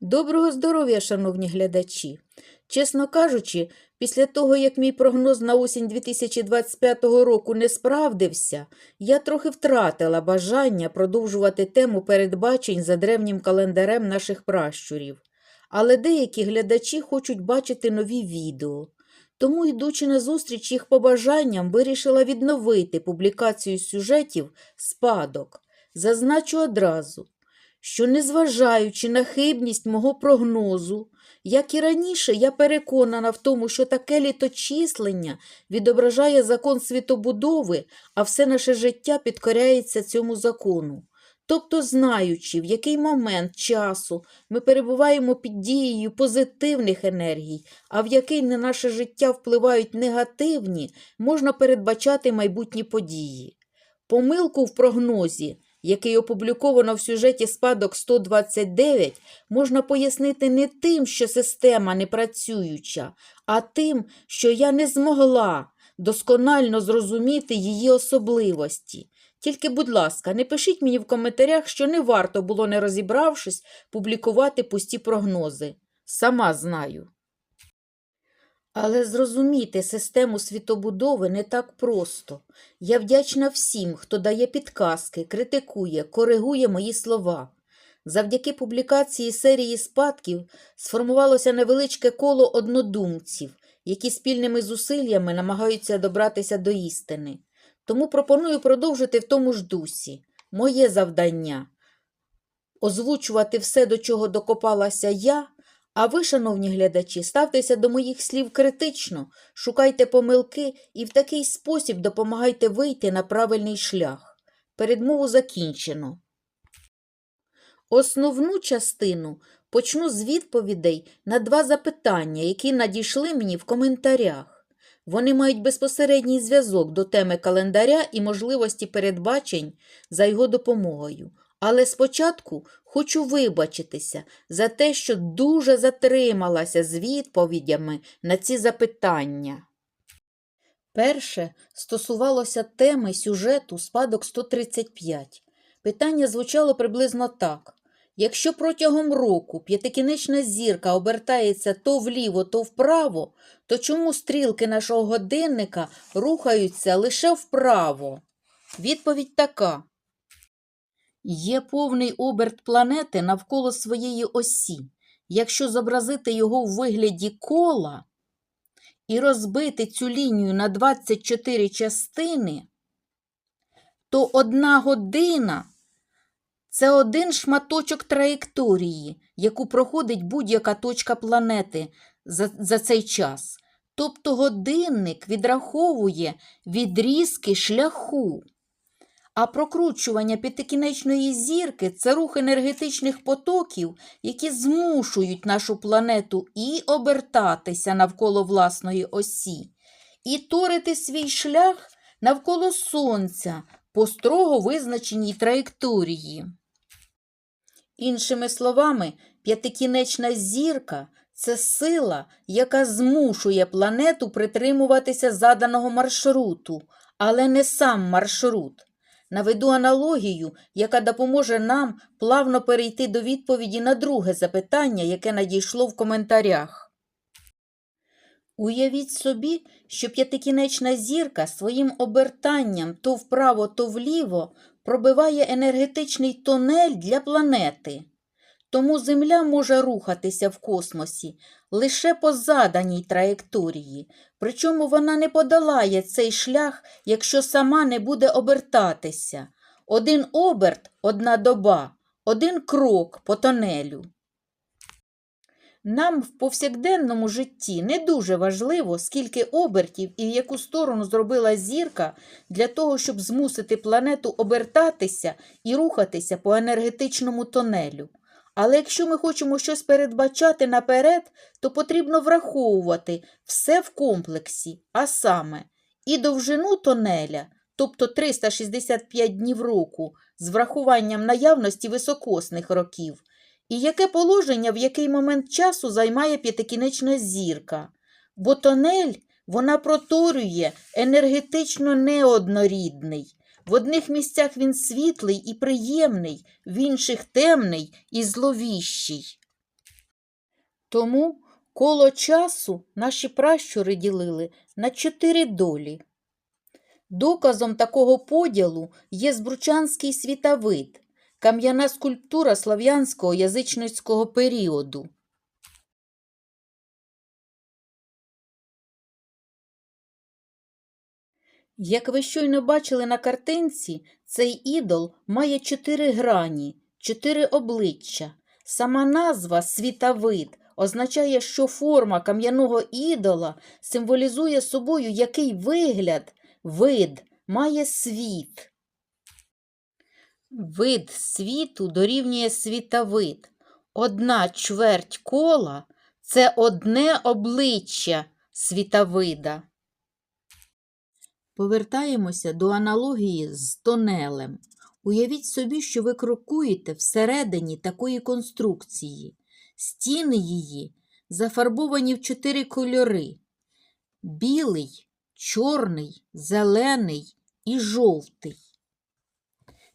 Доброго здоров'я, шановні глядачі! Чесно кажучи, після того, як мій прогноз на осінь 2025 року не справдився, я трохи втратила бажання продовжувати тему передбачень за древнім календарем наших пращурів. Але деякі глядачі хочуть бачити нові відео. Тому, йдучи на зустріч їх побажанням, вирішила відновити публікацію сюжетів «Спадок». Зазначу одразу, що, незважаючи на хибність мого прогнозу, як і раніше, я переконана в тому, що таке літочислення відображає закон світобудови, а все наше життя підкоряється цьому закону. Тобто, знаючи, в який момент часу ми перебуваємо під дією позитивних енергій, а в який на наше життя впливають негативні, можна передбачати майбутні події. Помилку в прогнозі, який опубліковано в сюжеті спадок 129, можна пояснити не тим, що система не працююча, а тим, що я не змогла досконально зрозуміти її особливості. Тільки, будь ласка, не пишіть мені в коментарях, що не варто було, не розібравшись, публікувати пусті прогнози. Сама знаю. Але зрозуміти систему світобудови не так просто. Я вдячна всім, хто дає підказки, критикує, коригує мої слова. Завдяки публікації серії спадків сформувалося невеличке коло однодумців, які спільними зусиллями намагаються добратися до істини. Тому пропоную продовжити в тому ж дусі. Моє завдання озвучувати все, до чого докопалася я, а ви, шановні глядачі, ставтеся до моїх слів критично, шукайте помилки і в такий спосіб допомагайте вийти на правильний шлях. Передмову закінчено. Основну частину почну з відповідей на два запитання, які надійшли мені в коментарях. Вони мають безпосередній зв'язок до теми календаря і можливості передбачень за його допомогою. Але спочатку хочу вибачитися за те, що дуже затрималася з відповідями на ці запитання. Перше стосувалося теми сюжету спадок 135. Питання звучало приблизно так. Якщо протягом року п'ятикінечна зірка обертається то вліво, то вправо, то чому стрілки нашого годинника рухаються лише вправо? Відповідь така. Є повний оберт планети навколо своєї осі. Якщо зобразити його в вигляді кола і розбити цю лінію на 24 частини, то одна година це один шматочок траєкторії, яку проходить будь-яка точка планети за, за цей час. Тобто годинник відраховує відрізки шляху. А прокручування п'ятикінечної зірки це рух енергетичних потоків, які змушують нашу планету і обертатися навколо власної осі, і торити свій шлях навколо Сонця по строго визначеній траєкторії. Іншими словами, п'ятикінечна зірка це сила, яка змушує планету притримуватися заданого маршруту, але не сам маршрут. Наведу аналогію, яка допоможе нам плавно перейти до відповіді на друге запитання, яке надійшло в коментарях. Уявіть собі, що п'ятикінечна зірка своїм обертанням то вправо, то вліво пробиває енергетичний тунель для планети. Тому Земля може рухатися в космосі лише по заданій траєкторії, причому вона не подолає цей шлях, якщо сама не буде обертатися. Один оберт одна доба, один крок по тонелю. Нам в повсякденному житті не дуже важливо, скільки обертів і в яку сторону зробила зірка для того, щоб змусити планету обертатися і рухатися по енергетичному тонелю. Але якщо ми хочемо щось передбачати наперед, то потрібно враховувати все в комплексі, а саме і довжину тонеля, тобто 365 днів року, з врахуванням наявності високосних років, і яке положення в який момент часу займає п'ятикінечна зірка. Бо тонель вона проторює енергетично неоднорідний. В одних місцях він світлий і приємний, в інших темний і зловіщий. Тому коло часу наші пращури ділили на чотири долі. Доказом такого поділу є збручанський світовид, кам'яна скульптура слав'янського язичницького періоду. Як ви щойно бачили на картинці, цей ідол має чотири грані, чотири обличчя. Сама назва світовид означає, що форма кам'яного ідола символізує собою який вигляд, вид має світ. Вид світу дорівнює світовид. Одна чверть кола це одне обличчя світовида. Повертаємося до аналогії з тонелем. Уявіть собі, що ви крокуєте всередині такої конструкції. Стіни її зафарбовані в чотири кольори: білий, чорний, зелений і жовтий.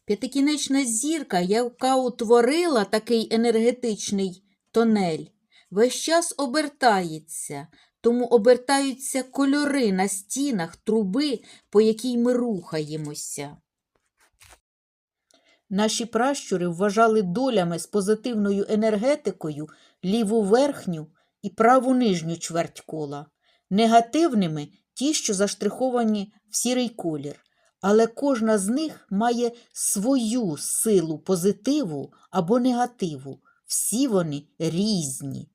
П'ятикінечна зірка, яка утворила такий енергетичний тонель, весь час обертається, тому обертаються кольори на стінах труби, по якій ми рухаємося. Наші пращури вважали долями з позитивною енергетикою ліву верхню і праву нижню чверть кола, негативними ті, що заштриховані в сірий колір. Але кожна з них має свою силу позитиву або негативу. Всі вони різні.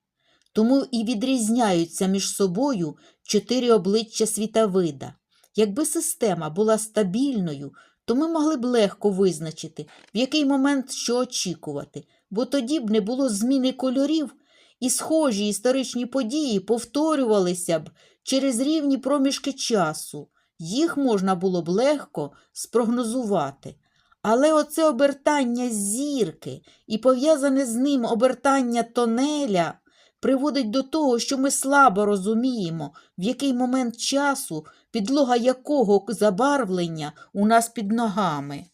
Тому і відрізняються між собою чотири обличчя світовида. Якби система була стабільною, то ми могли б легко визначити, в який момент що очікувати, бо тоді б не було зміни кольорів, і схожі історичні події повторювалися б через рівні проміжки часу. Їх можна було б легко спрогнозувати. Але оце обертання зірки і пов'язане з ним обертання тонеля приводить до того, що ми слабо розуміємо, в який момент часу підлога якого забарвлення у нас під ногами.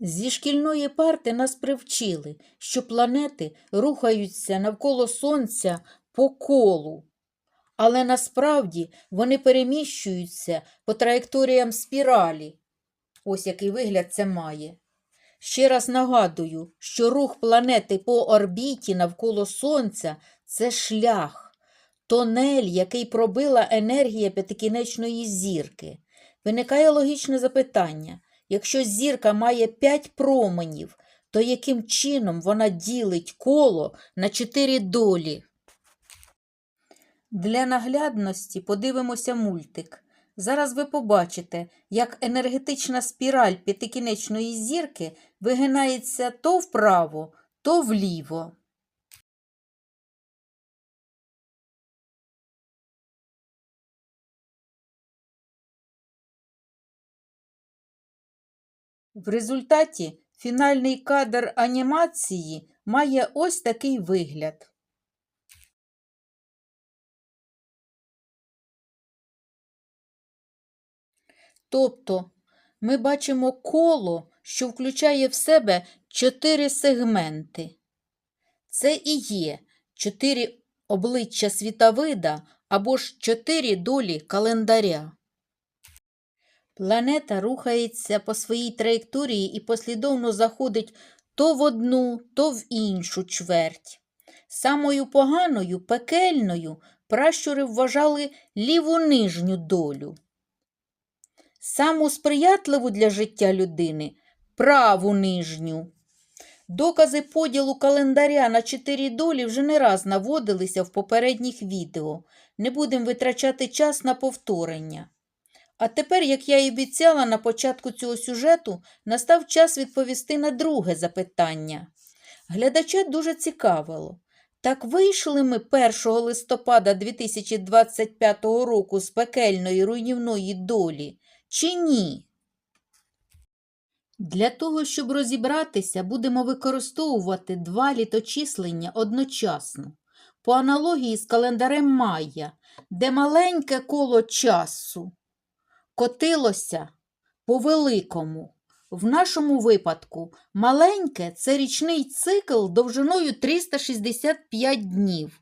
Зі шкільної парти нас привчили, що планети рухаються навколо Сонця по колу, але насправді вони переміщуються по траєкторіям спіралі. Ось який вигляд це має. Ще раз нагадую, що рух планети по орбіті навколо Сонця це шлях, тонель, який пробила енергія п'ятикінечної зірки. Виникає логічне запитання: якщо зірка має п'ять променів, то яким чином вона ділить коло на чотири долі? Для наглядності подивимося мультик. Зараз ви побачите, як енергетична спіраль п'ятикінечної зірки вигинається то вправо, то вліво. В результаті фінальний кадр анімації має ось такий вигляд. Тобто ми бачимо коло, що включає в себе чотири сегменти. Це і є чотири обличчя світовида або ж чотири долі календаря. Планета рухається по своїй траєкторії і послідовно заходить то в одну, то в іншу чверть. Самою поганою, пекельною пращури вважали ліву нижню долю. Саму сприятливу для життя людини праву нижню. Докази поділу календаря на чотири долі вже не раз наводилися в попередніх відео. Не будемо витрачати час на повторення. А тепер, як я і обіцяла на початку цього сюжету, настав час відповісти на друге запитання. Глядача дуже цікавило. Так вийшли ми 1 листопада 2025 року з пекельної руйнівної долі, чи ні? Для того, щоб розібратися, будемо використовувати два літочислення одночасно, по аналогії з календарем Майя, де маленьке коло часу котилося по великому, В нашому випадку маленьке це річний цикл довжиною 365 днів.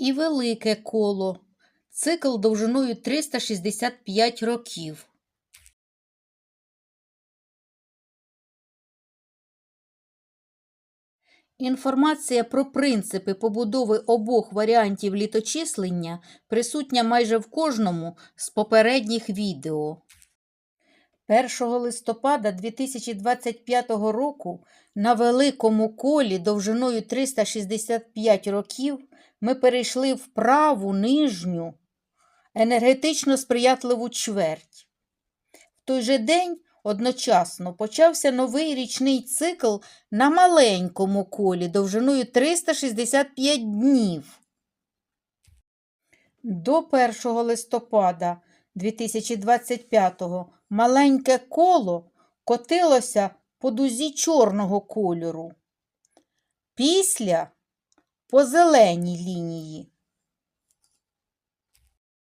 І велике коло. Цикл довжиною 365 років. Інформація про принципи побудови обох варіантів літочислення присутня майже в кожному з попередніх відео. 1 листопада 2025 року на великому колі довжиною 365 років ми перейшли в праву нижню енергетично сприятливу чверть. В той же день одночасно почався новий річний цикл на маленькому колі довжиною 365 днів. До 1 листопада 2025-го маленьке коло котилося по дузі чорного кольору. Після по зеленій лінії.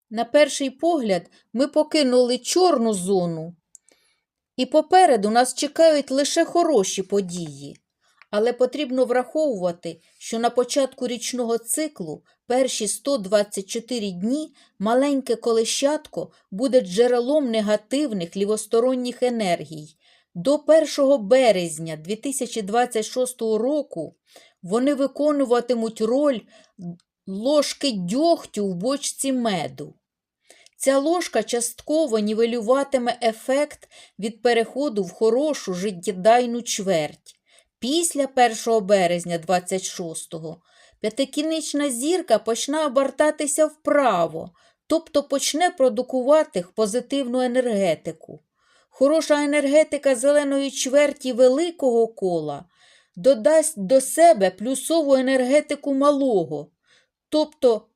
На перший погляд ми покинули чорну зону, і попереду нас чекають лише хороші події. Але потрібно враховувати, що на початку річного циклу перші 124 дні маленьке колещатко буде джерелом негативних лівосторонніх енергій. До 1 березня 2026 року вони виконуватимуть роль ложки дьогтю в бочці меду. Ця ложка частково нівелюватиме ефект від переходу в хорошу життєдайну чверть. Після 1 березня 26-го п'ятикінична зірка почне обертатися вправо, тобто почне продукувати позитивну енергетику. Хороша енергетика зеленої чверті великого кола додасть до себе плюсову енергетику малого. Тобто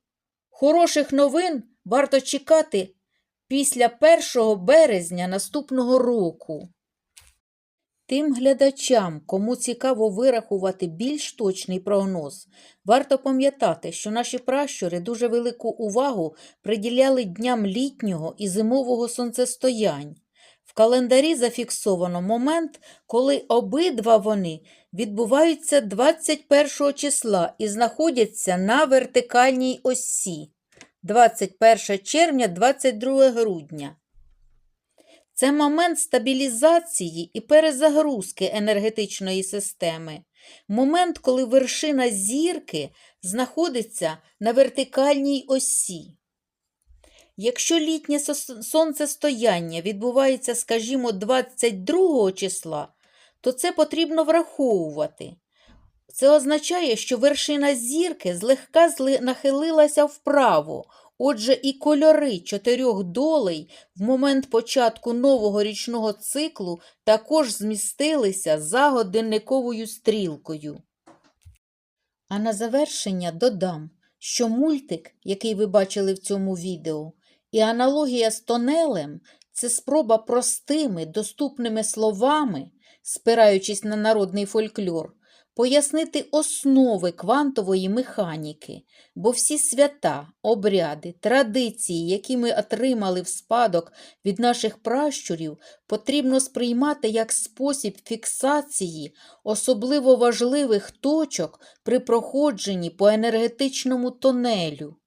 хороших новин варто чекати після 1 березня наступного року. Тим глядачам, кому цікаво вирахувати більш точний прогноз, варто пам'ятати, що наші пращури дуже велику увагу приділяли дням літнього і зимового сонцестоянь. В календарі зафіксовано момент, коли обидва вони відбуваються 21 числа і знаходяться на вертикальній осі 21 червня 22 грудня. Це момент стабілізації і перезагрузки енергетичної системи. Момент, коли вершина зірки знаходиться на вертикальній осі. Якщо літнє сонцестояння відбувається, скажімо, 22 числа, то це потрібно враховувати. Це означає, що вершина зірки злегка нахилилася вправо, отже, і кольори чотирьох долей в момент початку нового річного циклу також змістилися за годинниковою стрілкою. А на завершення додам, що мультик, який ви бачили в цьому відео, і аналогія з тонелем це спроба простими, доступними словами, спираючись на народний фольклор, пояснити основи квантової механіки, бо всі свята, обряди, традиції, які ми отримали в спадок від наших пращурів, потрібно сприймати як спосіб фіксації особливо важливих точок при проходженні по енергетичному тонелю.